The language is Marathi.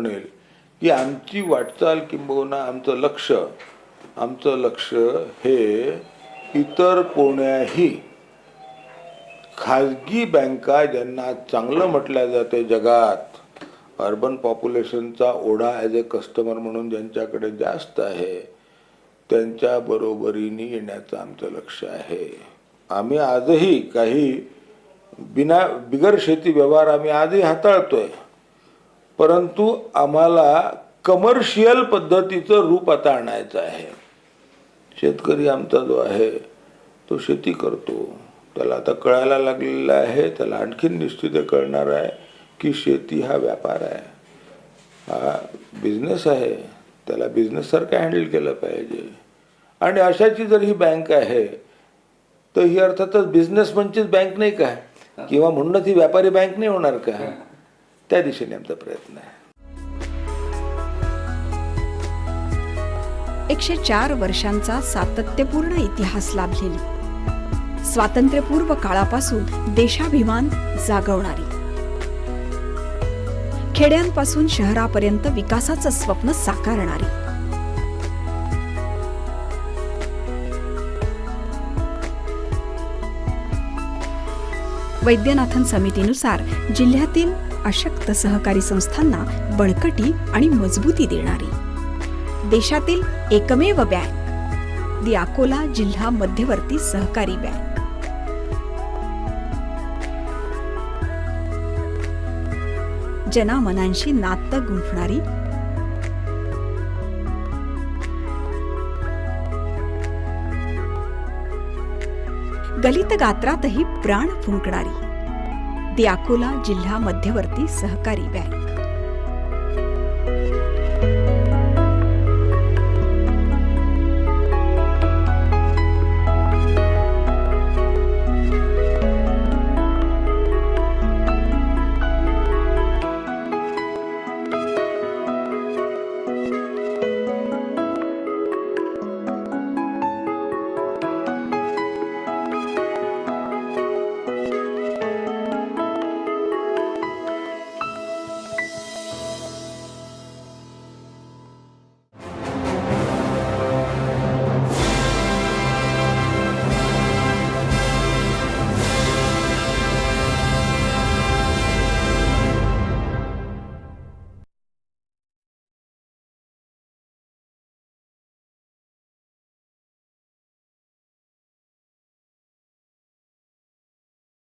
म्हणेल की आमची वाटचाल किंबहुना आमचं लक्ष आमचं लक्ष हे इतर कोण्याही खाजगी बँका ज्यांना चांगलं म्हटल्या जाते जगात अर्बन पॉप्युलेशनचा ओढा ॲज अ कस्टमर म्हणून ज्यांच्याकडे जास्त आहे त्यांच्या बरोबरीने येण्याचं आमचं लक्ष आहे. आम्ही आजही काही बिना बिगर शेती व्यवहार आम्ही आजही हाताळतोय. परंतु आम्हाला कमर्शियल पद्धतीचं रूप आता आणायचं आहे. शेतकरी आमचा जो आहे तो शेती करतो. त्याला आता कळायला लागलेला आहे त्याला आणखीन निश्चित कळणार आहे की शेती हा व्यापार आहे. हा बिझनेस आहे. त्याला बिझनेससारखं हँडल केलं पाहिजे. आणि अशाची जर ही बँक आहे तर ही अर्थातच बिझनेसमनचीच बँक नाही का? किंवा म्हणूनच ही व्यापारी बँक नाही होणार का? त्या दिशेने आमचा प्रयत्न आहे. एकशे चार वर्षांचा सातत्यपूर्ण इतिहास लाभलेली स्वातंत्र्यपूर्व काळापासून देशाभिमान जागवणारी. खेड्यांपासून शहरापर्यंत विकासाचं स्वप्न साकारणारी. वैद्यनाथन समितीनुसार जिल्ह्यातील अशक्त सहकारी संस्थांना बळकटी आणि मजबूती देणारी. देशातील एकमेव बँक दि अकोला जिल्हा मध्यवर्ती सहकारी बँक. जनामनांशी नातं गुंफणारी. गलित गात्रातही प्राण फुंकणारी. द्याकुला जिल्हा मध्यवर्ती सहकारी बँक.